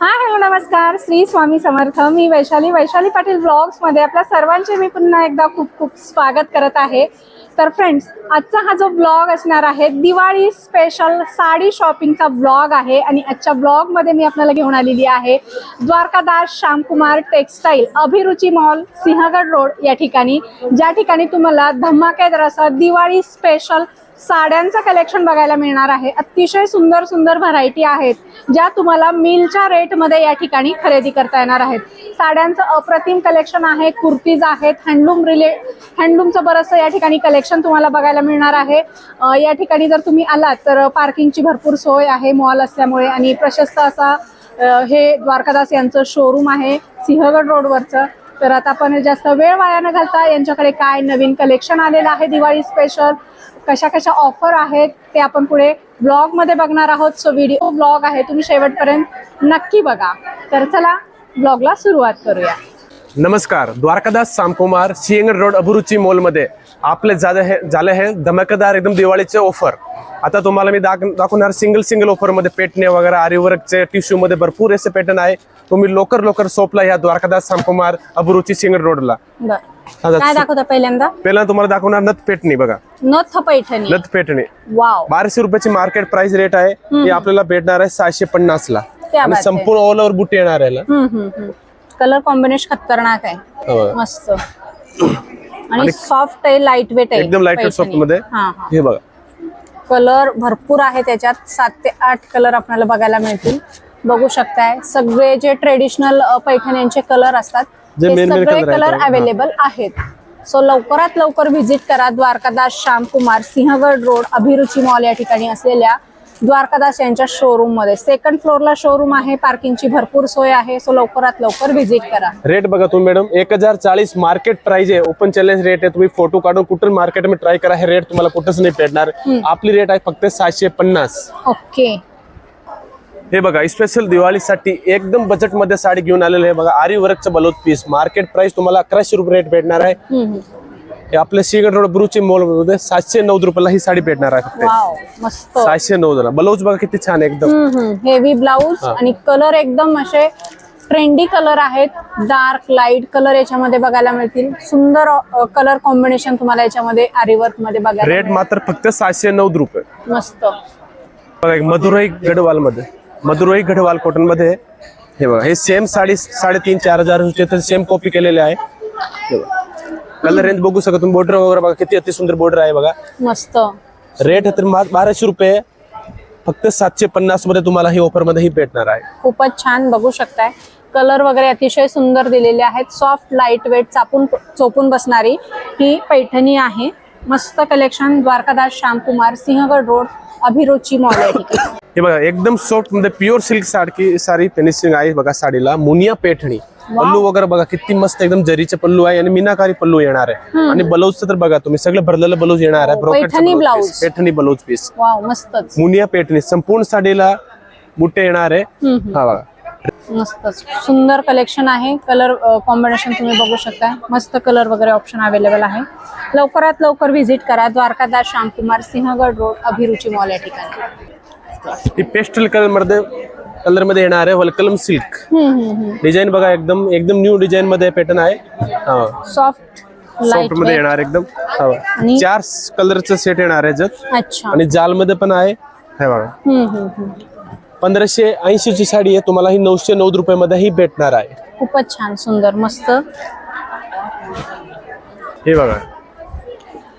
Hi hello नमस्कार. श्री स्वामी समर्थ. मी वैशाली वैशाली पाटील ब्लॉग्समध्ये आपल्या सर्वांचे मी पुन्हा एकदा खूप खूप स्वागत करत आहे. तर फ्रेंड्स आजचा हा जो ब्लॉग असणार आहे दिवाळी स्पेशल साडी शॉपिंगचा ब्लॉग आहे आणि आजच्या ब्लॉगमध्ये मी आपल्याला घेऊन आलेली आहे Dwarkadas Shyamkumar textile Abhiruchi mall Sinhagad road या ठिकाणी. ज्या ठिकाणी तुम्हाला धमाकेदार असं दिवाळी स्पेशल साड्यांचं कलेक्शन बघायला मिळणार आहे. अतिशय सुंदर सुंदर व्हरायटी आहेत ज्या तुम्हाला मिलच्या रेटमध्ये या ठिकाणी खरेदी करता येणार आहेत. साड्यांचं अप्रतिम कलेक्शन आहे कुर्तीज आहेत हँडलूम रिले हँडलूमचं बरंचसं या ठिकाणी कलेक्शन तुम्हाला बघायला मिळणार आहे. या ठिकाणी जर तुम्ही आलात तर पार्किंगची भरपूर सोय आहे मॉल असल्यामुळे आणि प्रशस्त असा हे द्वारकादास यांचं शोरूम आहे सिंहगड रोडवरचं तर आता आपण जास्त वेळ वाया न घालता यांच्याकडे काय नवीन कलेक्शन आलेलं आहे दिवाळी स्पेशल कशा कशा ऑफर आहेत ते आपण पुढे ब्लॉगमध्ये बघणार आहोत. सो व्हिडिओ ब्लॉग आहे तुम्ही शेवटपर्यंत नक्की बघा. तर चला ब्लॉगला सुरुवात करूया. नमस्कार द्वारकादास सामकुमार सिंहगड रोड अभिरुची मॉलमध्ये आपले झाले हे झाले हे धमाकेदार एकदम दिवाळीचे ऑफर आता तुम्हाला मी दाख दाखवणार सिंगल सिंगल ऑफरमध्ये पेटणे वगैरे आरीवर्कचे टिश्यूमध्ये भरपूर असे पॅटर्न आहे. तुम्ही लवकर लवकर सोपला ह्या द्वारकादास सामकुमार अभिरुची सिंगड रोडला. काय दाखवता पहिल्यांदा? पहिला तुम्हाला दाखवणार नथ पेटणी बघा. नथ पैठणी. नथ पेटणी. वाव. बाराशे रुपयाची मार्केट प्राइस रेट आहे. ती आपल्याला भेटणार आहे सहाशे पन्नास ला. आणि. संपूर्ण ऑल ओव्हर बुटी येणार आहे कलर कॉम्बिनेशन खतरनाक आहे. हो. मस्त. आणि सॉफ्ट आहे लाइट वेट आहे एकदम लाइट. सॉफ्टमध्ये. हे बघा. कलर भरपूर आहे त्याच्यात. सात ते आठ कलर आपल्याला बघायला मिळतील. बघू शकताय. सगळे जे ट्रेडिशनल पैठण्यांचे कलर असतात सगळे कलर. अवेलेबल आहेत. सो लवकरात लवकर व्हिजिट करा द्वारकादास श्यामकुमार सिंहगड रोड अभिरुची मॉल या ठिकाणी असलेल्या द्वारकादास यांच्या शोरूममध्ये. सेकंड फ्लोअरला शोरूम आहे पार्किंगची भरपूर सोय आहे. सो लवकरात लवकर व्हिजिट करा. रेट बघा तुम्ही मॅडम एक हजार चाळीस मार्केट प्राइस आहे. ओपन चॅलेंज रेट आहे. तुम्ही फोटो काढून कुठं मार्केटमध्ये ट्राय करा हे रेट तुम्हाला कुठंच नाही भेटणार. आपली रेट आहे फक्त सहाशे पन्नास. ओके हे बघा स्पेशल दिवाळीसाठी एकदम बजेटमध्ये साडी घेऊन आलेलं आहे. बघा आरी वर्कचं बलोत पीस मार्केट प्राइस तुम्हाला अकराशे रुपये रेट भेटणार आहे. हे आपल्या सिंगड रोड ब्रुची मॉलमध्ये सातशे नऊ रुपयाला ही साडी भेटणार आहे फक्त. सहाशे नऊ ब्लाऊज बघा किती छान एकदम. हेवी ब्लाऊज आणि कलर एकदम असे ट्रेंडी कलर आहेत. डार्क लाइट कलर याच्यामध्ये बघायला मिळतील. सुंदर कलर कॉम्बिनेशन तुम्हाला याच्यामध्ये आरीवर्कमध्ये बघायला रेट मात्र फक्त सहाशे नऊ रुपये. मस्त. बघा मधुराई गढवाल मध्ये मधुराई गढवाल कॉटनमध्ये हे बघा हे सेम साडी साडेतीन चार हजार सेम कॉपी केलेले आहे. कलर रेंज बघू शकता तुम्ही. बॉर्डर वगैरे बघा किती अति सुंदर बॉर्डर आहे बघा. मस्त. रेट तर बाराशे रुपये. फक्त सातशे पन्नासमध्ये तुम्हाला ही ऑफरमध्ये ही भेटणार आहे. खूपच छान बघू शकताय. कलर वगैरे अतिशय सुंदर दिलेले आहेत. सॉफ्ट लाइट वेट चापून चोपून बसणारी ही पैठणी आहे. मस्त collection Dwarkadas Shyamkumar Sinhagad road Abhiruchi mall या ठिकाणी हे बघा एकदम सॉफ्टमध्ये प्युअर सिल्क सारखी सारी फिनिशिंग आहे बघा साडीला. मुनिया पेठणी. पल्लू वगैरे बघा किती मस्त एकदम जरीचे पल्लू आहे आणि मीनाकारी पल्लू येणार आहे. आणि ब्लाऊज तर बघा तुम्ही सगळं भरलेलं ब्लाऊज येणार आहे Paithani Paithani blouse piece wow मस्तच. मुनिया पेटणी संपूर्ण साडीला बुट्टे येणार आहे. हा बघा. मस्तच. सुंदर कलेक्शन आहे. कलर कॉम्बिनेशन तुम्ही बघू शकता मस्त कलर वगैरे ऑप्शन अवेलेबल आहे. लवकरात लवकर व्हिजिट करा. द्वारकादास श्यामकुमार सिंहगड रोड अभिरुची मॉल या ठिकाणी. ही पेस्टल कलरमध्ये कलरमध्ये येणार आहे वलकलम सिल्क. डिझाईन बघा एकदम एकदम न्यू डिझाईन मध्ये पॅटर्न आहे. सॉफ्ट सॉफ्टमध्ये येणार एकदम. हा. चार कलरचं सेट येणार आहे जत आणि जाल मध्ये पण आहे. हे बघा. पंधराशे ऐंशी ची साडी आहे. तुम्हाला ही नऊशे नऊ रुपये मध्ये ही भेटणार आहे. खूपच छान सुंदर मस्त. हे बघा.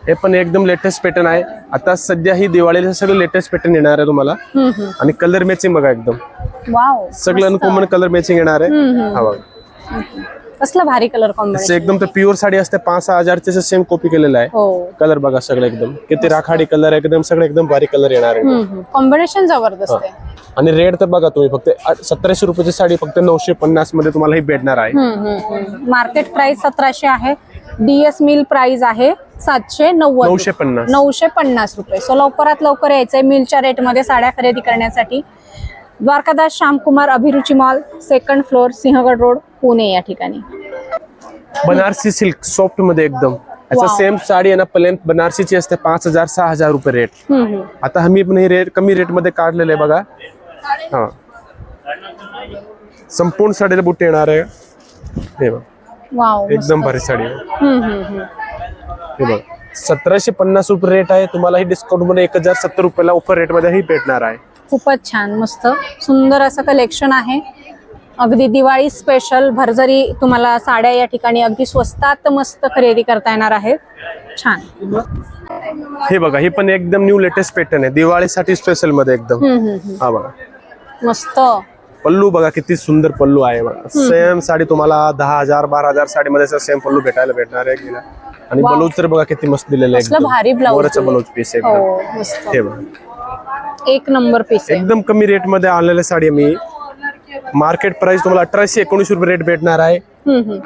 हे पण एकदम लेटेस्ट पॅटर्न आहे. आता सध्या ही दिवाळीला सगळं लेटेस्ट पॅटर्न येणार आहे तुम्हाला. हम्म, हम्म. आणि कलर मॅचिंग बघा एकदम. वाव सगळं अनकॉमन कलर मॅचिंग येणार आहे. हम्म, हम्म. हा बघा. कसलं भारी कलर कॉम्बिनेशन एकदम तर प्युअर साडी असते पाच सहा हजारचे सेम कॉपी केलेलं आहे. हो. कलर बघा सगळं एकदम. किती राखाडी कलर एकदम सगळं एकदम भारी कलर येणार आहे. कॉम्बिनेशन जबरदस्त आहे. आणि रेट तर बघा तुम्ही फक्त सतराशे रुपयाची साडी फक्त नऊशे पन्नासमध्ये तुम्हाला ही भेटणार आहे. मार्केट प्राइस सतराशे आहे. डीएस मिल प्राइस आहे सातशे नव्वद नऊशे पन्नास. नऊशे पन्नास रुपये. सो लवकरात लवकर यायचंय मिलच्या रेटमध्ये साड्या खरेदी करण्यासाठी. Dwarkadas Shyamkumar Abhiruchi mall second floor Sinhagad road Pune या ठिकाणी. बनारसी सिल्क सॉफ्टमध्ये एकदम याचा. सेम साडी आहे ना प्लेन बनारसीची असते पाच हजार सहा हजार रुपये रेट हम्म, हम्म. आता आम्ही पण हे रेट कमी रेटमध्ये काढलेले आहे बघा. हा. संपूर्ण साडीला बुट्टे येणार आहे. हे बघ. वाव एकदम भारी साडी आहे. हम्म, हम्म, हम्म. हे बघ. सतराशे पन्नास रुपये रेट आहे. तुम्हाला ही डिस्काउंटमध्ये एक हजार सत्तर रुपयाला ऑफर रेटमध्ये ही भेटणार आहे. खूपच छान मस्त सुंदर असं कलेक्शन आहे. अगदी दिवाळी स्पेशल भरजरी तुम्हाला साड्या या ठिकाणी अगदी स्वस्तात मस्त खरेदी करता येणार आहेत. छान. हे बघा ही पण एकदम न्यू लेटेस्ट पॅटर्न आहे. दिवाळीसाठी स्पेशलमध्ये एकदम. हा बघा. मस्त. पल्लू बघा किती सुंदर पल्लू आहे बघा. सेम साडी तुम्हाला दहा हजार बारा हजार साडीमध्ये सेम पल्लू भेटायला भेटणार आहे आणि. ब्लाऊज तर बघा किती मस्त दिलेलं आहे भारी. ब्लाऊज पीस हो एकदम मस्त. हे बघा. एक नंबर पीस आहे. एकदम कमी रेटमध्ये आणलेल्या साडी मी. मार्केट प्राइस तुम्हाला अठराशे एकोणीस रुपये रेट भेटणार आहे. हम्म, हम्म.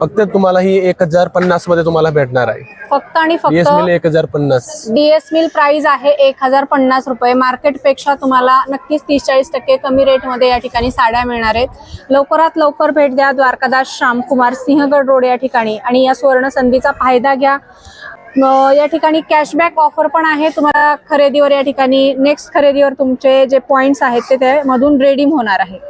फक्त तुम्हाला ही एक हजार पन्नासमध्ये तुम्हाला भेटणार आहे. फक्त आणि येस फक्त मिल एक हजार पन्नास. डीएस मिल प्राइस आहे एक हजार पन्नास रुपये. मार्केटपेक्षा तुम्हाला नक्कीच तीस चाळीस टक्के कमी रेटमध्ये या ठिकाणी साड्या मिळणार आहेत. लवकरात लवकर भेट द्या द्वारकादास श्यामकुमार सिंहगड रोड या ठिकाणी. आणि या सुवर्ण संधीचा फायदा घ्या. या ठिकाणी कॅशबॅक ऑफर पण आहे. तुम्हाला खरेदीवर या ठिकाणी नेक्स्ट खरेदीवर तुमचे जे पॉइंट्स आहेत ते त्यामधून रेडीम होणार आहेत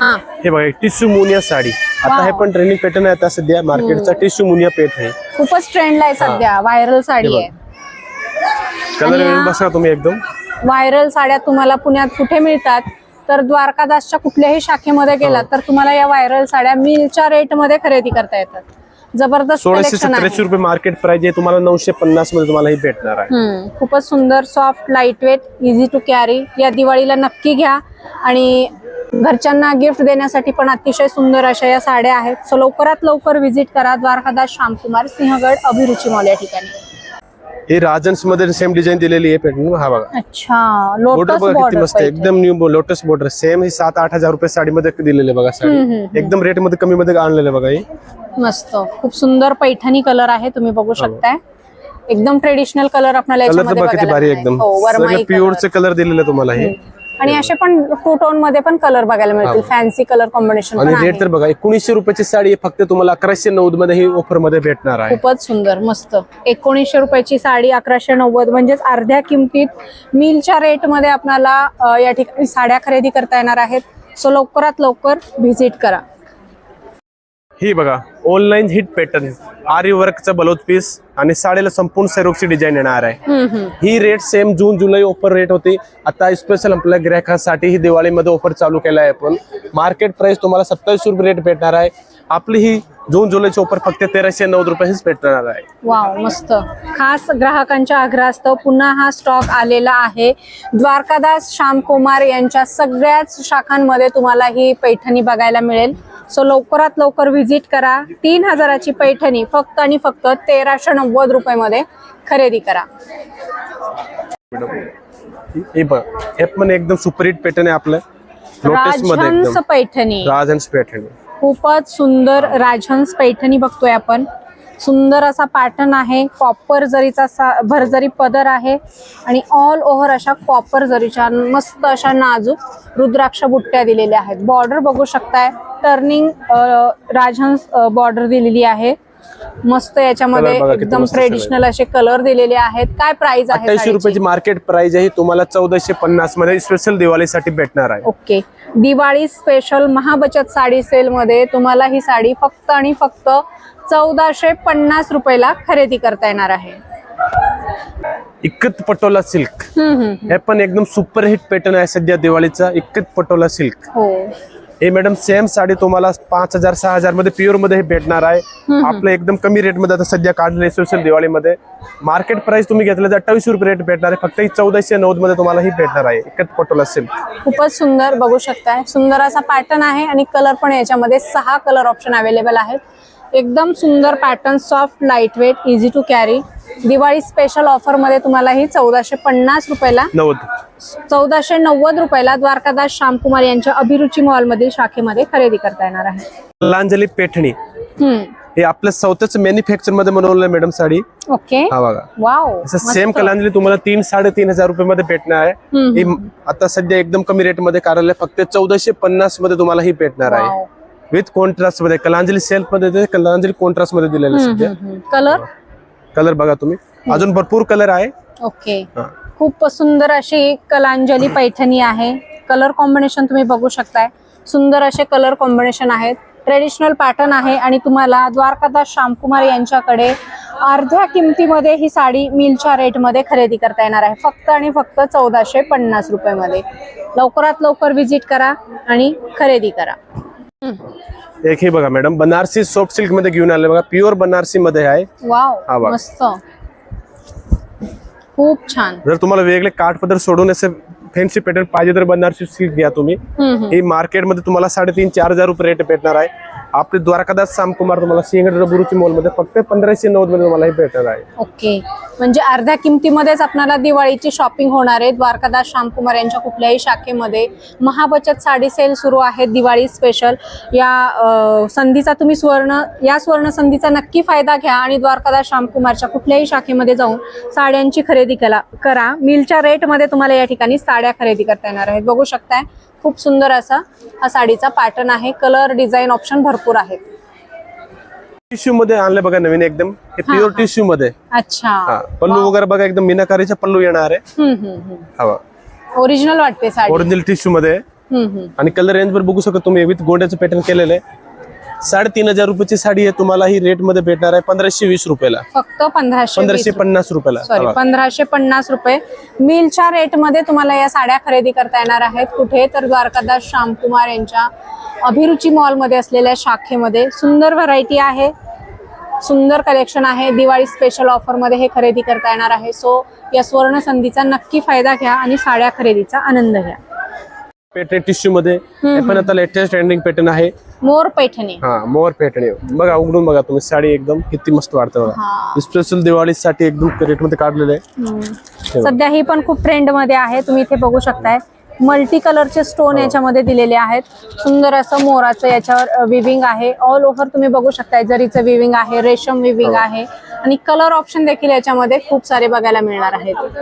हा. बघा टिश्यू मुनिया साडी. आता हे. पण ट्रेनिंग पॅटर्न आहे. आता सध्या मार्केटचा टिश्यू मुनिया पेट आहे. खूपच ट्रेंडला आहे सध्या. व्हायरल साडी आहे. कलर बसा तुम्ही एकदम. व्हायरल साड्या तुम्हाला पुण्यात कुठे मिळतात? तर द्वारकादासच्या कुठल्याही शाखेमध्ये गेलात तर तुम्हाला या व्हायरल साड्या मिलच्या रेटमध्ये खरेदी करता येतात. जबरदस्त सोळाशे आहे. सतराशे रुपये मार्केट प्राइस आहे. तुम्हाला नऊशे पन्नासमध्ये तुम्हाला ही भेटणार आहे. हम्म, खूपच सुंदर soft lightweight easy to carry या दिवाळीला नक्की घ्या. आणि घरच्यांना गिफ्ट देण्यासाठी पण अतिशय सुंदर अशा या साड्या आहेत. सो लवकरात लवकर व्हिजिट करा द्वारकादास श्यामकुमार सिंहगड अभिरुची मॉल या ठिकाणी. ही राजन्समध्ये सेम डिझाईन दिलेली आहे पॅटर्न हा बघा. अच्छा बॉर्डर लोटस बघा किती मस्त आहे. एकदम न्यू लोटस बॉर्डर सेम ही सात आठ हजार रुपये साडीमध्ये दिलेले बघा साडी. एकदम रेटमध्ये कमी मध्ये आणलेले बघा ही. मस्त. खूप सुंदर पैठणी कलर आहे तुम्ही बघू शकताय. एकदम ट्रेडिशनल कलर आपल्याला कलर बघा किती भारी. एकदम. हो प्युअरचे कलर दिलेले तुम्हाला हे. आणि असे पण टू टोनमध्ये पण कलर बघायला मिळतील. फॅन्सी कलर कॉम्बिनेशन आणि रेट तर बघा एकोणीसशे रुपयाची साडी फक्त तुम्हाला अकराशे नव्वदमध्ये ही ऑफरमध्ये भेटणार आहे. खूपच सुंदर मस्त. एकोणीसशे रुपयाची साडी अकराशे नव्वद म्हणजेच अर्ध्या किमतीत मिलच्या रेटमध्ये आपल्याला या ठिकाणी साड्या खरेदी करता येणार आहेत. सो लवकरात लवकर व्हिजिट करा. ही बघा ऑनलाईन हिट पॅटर्न आरी वर्कचा ब्लाउज पीस आणि साडीला संपूर्ण सेरोक्सची डिझाईन येणार आहे. ही rate same June July offer rate होती. आता स्पेशल आपल्या ग्राहकासाठी ही दिवाळीमध्ये ऑफर चालू केला आहे आपण. मार्केट प्राइस तुम्हाला सत्तावीस रुपये रेट भेटणार आहे. आपली ही जून जुलैची ऑफर फक्त तेराशे नऊ रुपयाचीच भेटणार आहे. वाव मस्त. खास ग्राहकांच्या आग्रहास्तव पुन्हा हा स्टॉक आलेला आहे. द्वारकादास श्यामकुमार यांच्या सगळ्याच शाखांमध्ये तुम्हाला ही पैठणी बघायला मिळेल. सो लवकरात लवकर व्हिजिट करा. तीन हजाराची पैठणी फक्त आणि फक्त तेराशे नव्वद रुपयामध्ये खरेदी करा. हे बघ हे पण एकदम सुपरहिट पॅटर्न आहे आपलं. लोटसमध्ये राजहंस पैठणी. राजहंस पॅटर्न खूपच सुंदर राजहंस पैठणी बघतोय आपण. सुंदर असा पॅटर्न आहे कॉपर जरीचा सा- भरजरी पदर आहे आणि ऑल ओव्हर अशा कॉपर जरीच्या मस्त अशा नाजूक रुद्राक्ष बुट्ट्या दिलेल्या आहेत. बॉर्डर बघू शकताय. टर्निंग राजहंस बॉर्डर दिलेली आहे. मस्त याच्यामध्ये Colour बघा किती एकदम मस्त ट्रेडिशनल असे कलर दिलेले आहेत. काय प्राइस आहे साडीची? रुपयाची मार्केट प्राइस आहे. तुम्हाला चौदाशे पन्नासमध्ये स्पेशल दिवाळीसाठी भेटणार आहे. ओके दिवाळी स्पेशल महाबचत साडी सेल मध्ये तुम्हाला ही साडी फक्त आणि फक्त चौदाशे पन्नास रुपयाला खरेदी करता येणार आहे. इकत पटोला सिल्क हम्म, हम्म. हे पण एकदम सुपर हिट पॅटर्न आहे सध्या दिवाळीचा. इकत पटोला सिल्क हो. हे मॅडम सेम साडी तुम्हाला पाच हजार सहा हजारमध्ये प्युअरमध्ये हे भेटणार आहे. आपलं एकदम कमी रेटमध्ये आता सध्या काढले स्पेशल दिवाळीमध्ये. मार्केट प्राइस तुम्ही घेतलं तर अठ्ठावीस रुपये रेट भेटणार आहे. फक्त ही चौदाशे नव्वदमध्ये तुम्हाला ही भेटणार आहे. इकत पटोला सिल्क खूपच सुंदर बघू शकताय. सुंदर असा पॅटर्न आहे आणि कलर पण याच्यामध्ये सहा कलर ऑप्शन अवेलेबल आहेत. एकदम सुंदर pattern soft lightweight easy to carry Diwali special ऑफरमध्ये तुम्हाला ही चौदाशे पन्नास रुपयाला चौदाशे नव्वद रुपयाला द्वारकादास श्यामकुमार यांच्या अभिरुची मॉल मधील शाखेमध्ये खरेदी करता येणार आहे. लांजली पेठणी. हे आपल्या स्वतःच मॅन्युफॅक्चरमध्ये बनवलं मॅडम साडी. ओके. हा बघा. वाव सेम कलांजली तुम्हाला तीन साडेतीन हजार रुपये मध्ये भेटणार आहे. ही आता सध्या एकदम कमी रेटमध्ये काढले फक्त चौदाशे पन्नासमध्ये तुम्हाला ही भेटणार आहे. विथ कॉन्ट्रास्टमध्ये कलांजली सेल्फमध्ये कलांजली कॉन्ट्रास्टमध्ये दिलेलं सध्या. कलर कलर बघा तुम्ही. अजून भरपूर कलर आहे. ओके. खूप सुंदर अशी कलांजली पैठणी आहे. कलर कॉम्बिनेशन तुम्ही बघू शकताय. सुंदर असे कलर कॉम्बिनेशन आहेत. ट्रेडिशनल पॅटर्न आहे आणि तुम्हाला द्वारकादास श्यामकुमार यांच्याकडे अर्ध्या किमतीमध्ये ही साडी मिलच्या रेटमध्ये खरेदी करता येणार आहे. फक्त आणि फक्त चौदाशे पन्नास रुपयामध्ये. लवकरात लवकर व्हिजिट करा आणि खरेदी करा. एक हे बघा मॅडम बनारसी सॉफ्ट सिल्कमध्ये घेऊन आले बघा. प्युअर बनारसी मध्ये आहे. हा वाव बघ. मस्त. खूप छान. जर तुम्हाला वेगळे काठ पदर सोडून असे फॅन्सी पॅटर्न पाहिजे तर बनारसी सिल्क घ्या तुम्ही. ही मार्केटमध्ये तुम्हाला साडेतीन चार हजार रुपये रेट भेटणार आहे. आपले द्वारकादास सामकुमार तुम्हाला सिंहगड गुरुची मॉलमध्ये फक्त पंधराशे नव्वदमध्ये तुम्हाला हे भेटणार आहे. ओके. म्हणजे अर्ध्या किमतीमध्येच आपल्याला दिवाळीची शॉपिंग होणार आहे. द्वारकादास श्यामकुमार यांच्या कुठल्याही शाखेमध्ये महाबचत साडी सेल सुरू आहे. दिवाळी स्पेशल या संधीचा तुम्ही सुवर्ण या सुवर्ण संधीचा नक्की फायदा घ्या आणि द्वारकादास श्यामकुमारच्या कुठल्याही शाखेमध्ये जाऊन साड्यांची खरेदी करा करा. मिलच्या रेटमध्ये तुम्हाला या ठिकाणी साड्या खरेदी करता येणार आहेत. बघू शकताय खूप सुंदर असा हा साडीचा पॅटर्न आहे. कलर डिझाईन ऑप्शन भरपूर आहेत. टिश्यू मध्ये आणले बघा नवीन एकदम. हे प्युअर. टिश्यू मध्ये. अच्छा. पल्लू वगैरे बघा एकदम मीनाकारीचा पल्लू येणार आहे. हवा. ओरिजिनल वाटते साडी. ओरिजिनल टिश्यू मध्ये. आहे. आणि कलर रेंज वर बघू शकता तुम्ही. विथ गोंड्याचं पॅटर्न केलेलं आहे. साडेतीन हजार रुपयाची साडी आहे. तुम्हाला ही रेटमध्ये भेटणार आहे पंधराशे वीस रुपयाला. फक्त पंधराशे पंधराशे पन्नास रुपयाला. सॉरी. पंधराशे पन्नास रुपये. मिलच्या रेटमध्ये तुम्हाला या साड्या खरेदी करता येणार आहेत. कुठे? तर द्वारकादास श्यामकुमार यांच्या अभिरुची मॉलमध्ये असलेल्या शाखेमध्ये. सुंदर व्हरायटी आहे. सुंदर कलेक्शन आहे. दिवाळी स्पेशल ऑफरमध्ये हे खरेदी करता येणार आहे. सो या स्वर्ण संधीचा नक्की फायदा घ्या आणि साड्या खरेदीचा आनंद घ्या. पॅटर्न टिश्यू मध्ये हे पण आता लेटेस्ट ट्रेंडिंग पॅटर्न आहे. मोर पैठणी. हा मोर आहे. बघा उघडून बघा तुम्ही. साडी एकदम किती मस्त वाटतं बघा. हा. स्पेशल दिवाळीसाठी एकदम रेटमध्ये काढलेलं आहे. सध्या ही पण खूप ट्रेंडमध्ये आहे. तुम्ही इथे बघू शकताय. मल्टी कलरचे स्टोन याच्यामध्ये दिलेले आहेत. सुंदर असं मोराचं याच्यावर विविंग आहे. ऑल ओव्हर तुम्ही बघू शकताय. जरीचं विविंग आहे रेशम विविंग आहे. आणि कलर ऑप्शन देखील याच्यामध्ये खूप सारे बघायला मिळणार आहेत.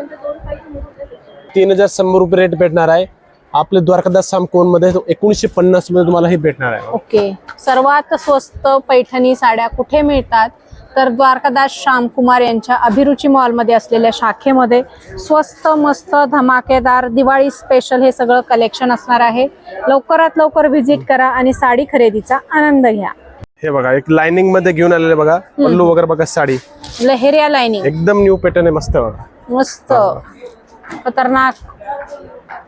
तीन हजार शंभर रुपये रेट भेटणार आहे. आपले द्वारकादास सामकोनमध्ये एकोणीसशे पन्नासमध्ये तुम्हाला हे भेटणार आहे. ओके. सर्वात स्वस्त पैठणी साड्या कुठे मिळतात? तर द्वारकादास श्यामकुमार यांच्या अभिरुची मॉलमध्ये असलेल्या शाखेमध्ये स्वस्त मस्त धमाकेदार दिवाळी स्पेशल हे सगळं कलेक्शन असणार आहे. लवकरात लवकर व्हिजिट करा आणि साडी खरेदीचा आनंद घ्या. हे बघा एक लाइनिंगमध्ये घेऊन आलेले बघा. पल्लू वगैरे बघा साडी. लहेरिया लाईनिंग एकदम न्यू पॅटर्न आहे मस्त बघा. मस्त. खतरनाक.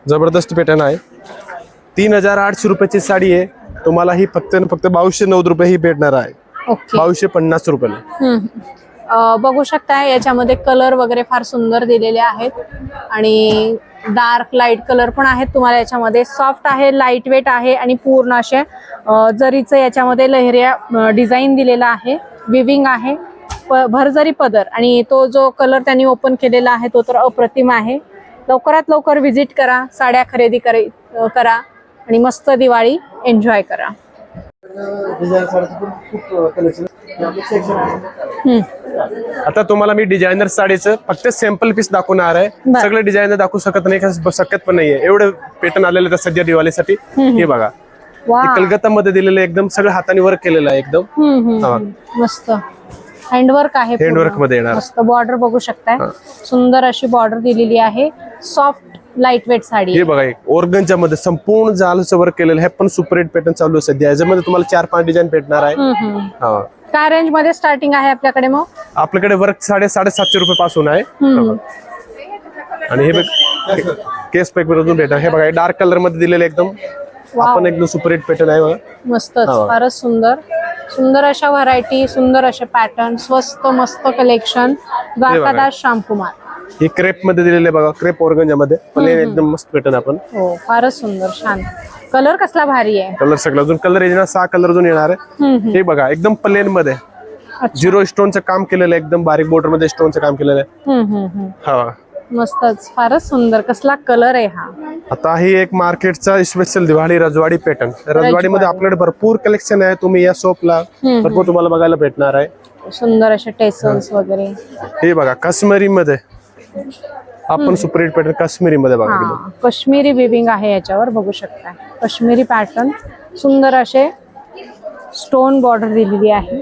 जबरदस्त पॅटर्न आहे. तीन हजार आठशे रुपयाची साडी आहे. तुम्हाला ही फक्त फक्त बावीसशे नव्वद रुपये ही भेटणार आहे. ओके. बावीसशे पन्नास रुपयाला. अ, बघू शकता याच्यामध्ये कलर वगैरे फार सुंदर दिलेले आहेत. आणि डार्क लाइट कलर पण आहेत तुम्हाला याच्यामध्ये. सॉफ्ट आहे लाइट वेट आहे आणि पूर्ण असे अ, जरीचं याच्यामध्ये लहऱ्या डिझाईन दिलेला आहे. विविंग आहे. प भरजरी पदर. आणि तो जो कलर त्यांनी ओपन केलेला आहे तो तर अप्रतिम आहे. लवकरात लवकर व्हिजिट करा साड्या खरेदी करे आणि मस्त दिवाळी एन्जॉय करा. आता तुम्हाला मी डिझायनर साडीचं फक्त सॅम्पल पीस दाखवणार आहे. सगळे डिझायनर दाखवू शकत नाही शकत पण नाहीये. एवढं पॅटर्न आलेलं आहे सध्या दिवाळीसाठी. हे बघा. वा हे कलकत्तामध्ये दिलेलं एकदम सगळं हाताने वर्क केलेलं आहे एकदम. मस्त. हँडवर्क आहे. हँडवर्कमध्ये येणार. मस्त बॉर्डर बघू शकताय. सुंदर अशी बॉर्डर दिलेली आहे. Soft lightweight sari. हे बघा एक ऑर्गनच्या मध्ये संपूर्ण जालचं वर्क केलेलं आहे पण सुपर हिट पॅटर्न चालू आहे सध्या याच्यामध्ये तुम्हाला चार पाच डिझाईन भेटणार आहे. हा. काय रेंजमध्ये स्टार्टिंग आहे आपल्याकडे मग? आपल्याकडे वर्क साडे साडेसातशे रुपये पासून आहे. हम्म. आणि हे बघ केस पॅक मधून भेटणार. हे बघा डार्क कलरमध्ये दिलेले एकदम. आपण एकदम सुपर हिट पॅटर्न आहे बघा. मस्तच हा. फारच सुंदर. सुंदर अशा व्हरायटी सुंदर असे पॅटर्न स्वस्त मस्त कलेक्शन द्वारकादास श्यामकुमार. हे क्रेपमध्ये दिलेले बघा क्रेप ऑर्गनच्या मध्ये प्लेन एकदम मस्त पॅटर्न आपण हो फारच सुंदर छान. कलर कसला भारी आहे. कलर सगळं. अजून कलर येणार सहा कलर अजून येणार आहे. हे बघा एकदम प्लेन मध्ये. झिरो स्टोनचं काम केलेलं आहे एकदम बारीक बॉर्डरमध्ये स्टोनचं काम केलेलं आहे. हा. मस्तच फारच सुंदर. कसला कलर आहे हा. आता ही एक मार्केटचा स्पेशल दिवाळी रजवाडी पॅटर्न रजवाडीमध्ये आपल्याकडे भरपूर कलेक्शन आहे. तुम्ही या शॉपला. भरपूर तुम्हाला बघायला भेटणार आहे. सुंदर असे टेसल्स वगैरे. हे बघा काश्मीरी मध्ये आपण सुपरहिट पॅटर्न काश्मीरी मध्ये बघा काश्मीरी विविंग आहे याच्यावर बघू शकता काश्मीरी पॅटर्न सुंदर असे स्टोन बॉर्डर दिलेली आहे.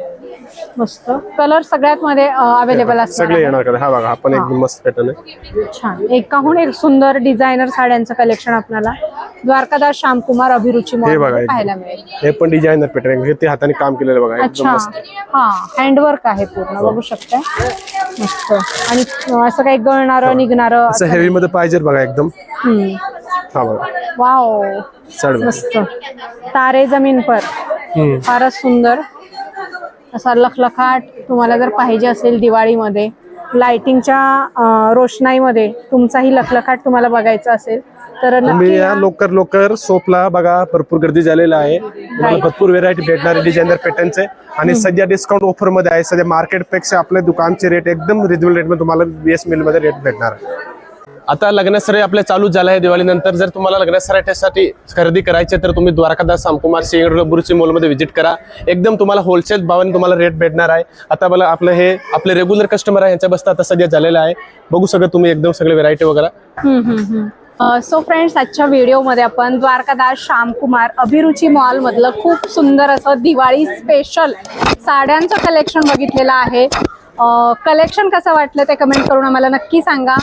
मस्त. कलर सगळ्यात मध्ये अवेलेबल असणार सगळे. येणार का हा बघा हा पण एकदम मस्त पॅटर्न आहे. छान. एकाहून एक सुंदर डिझायनर साड्यांचं कलेक्शन आपल्याला. द्वारकादास श्यामकुमार अभिरुची हे बघा. पाहायला मिळेल. हे पण डिझायनर पॅटर्न आहे. ते हाताने काम केलेलं बघा एकदम अच्छा. मस्त. हा हँडवर्क आहे पूर्ण बघू शकताय. मस्त. आणि अं, असं काही गळणार निघणार असं हेवी मध्ये पाहिजे बघा एकदम. हा बघा. वाव. मस्त. तारे जमीन पर. फारच सुंदर. असा लखलखाट तुम्हाला जर पाहिजे असेल दिवाळीमध्ये लाइटिंगच्या रोषणाईमध्ये तुमचाही लखलखाट तुम्हाला बघायचा असेल तर तुम्ही या या. लोकर लोकर सोपला बघा भरपूर गर्दी झालेला आहे तुम्हाला. भरपूर व्हेरायटी भेटणार आहे डिझायनर पॅटर्नचे आणि सध्या डिस्काउंट ऑफरमध्ये आहे सध्या मार्केटपेक्षा आपल्या दुकानचे रेट एकदम रिजनेबल रेटमध्ये तुम्हाला बीएस मिलमध्ये रेट भेटणार आहे. आता लग्नासरे आपल्या चालू झाला आहे दिवाळीनंतर. जर तुम्हाला लग्नासराठ्यासाठी खरेदी करायची आहे तर तुम्ही द्वारकादास सामकुमार सिंह बुरुची मॉलमध्ये व्हिजिट करा. एकदम तुम्हाला होलसेल भावाने तुम्हाला रेट भेटणार आहे. आता मला आपलं हे आपले रेग्युलर कस्टमर आहे यांच्या बसता आता सध्या झालेलं आहे. बघू सगळं तुम्ही एकदम सगळे व्हेरायटी वगैरे. सो फ्रेंड्स आजच्या व्हिडिओमध्ये आपण द्वारकादास श्यामकुमार अभिरुची मॉल मधलं खूप सुंदर असं दिवाळी स्पेशल साड्यांचं कलेक्शन बघितलेलं आहे. कलेक्शन कसं वाटलं ते कमेंट करून आम्हाला नक्की सांगा.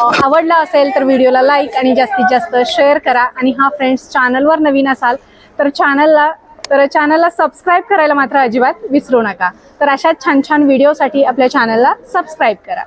आवडला असेल तर व्हिडिओला लाईक आणि जास्तीत जास्त शेअर करा. आणि हा फ्रेंड्स चॅनलवर नवीन असाल तर चॅनलला तर चॅनलला सबस्क्राईब करायला मात्र अजिबात विसरू नका. तर अशा छान छान व्हिडिओसाठी आपल्या चॅनलला सबस्क्राईब करा.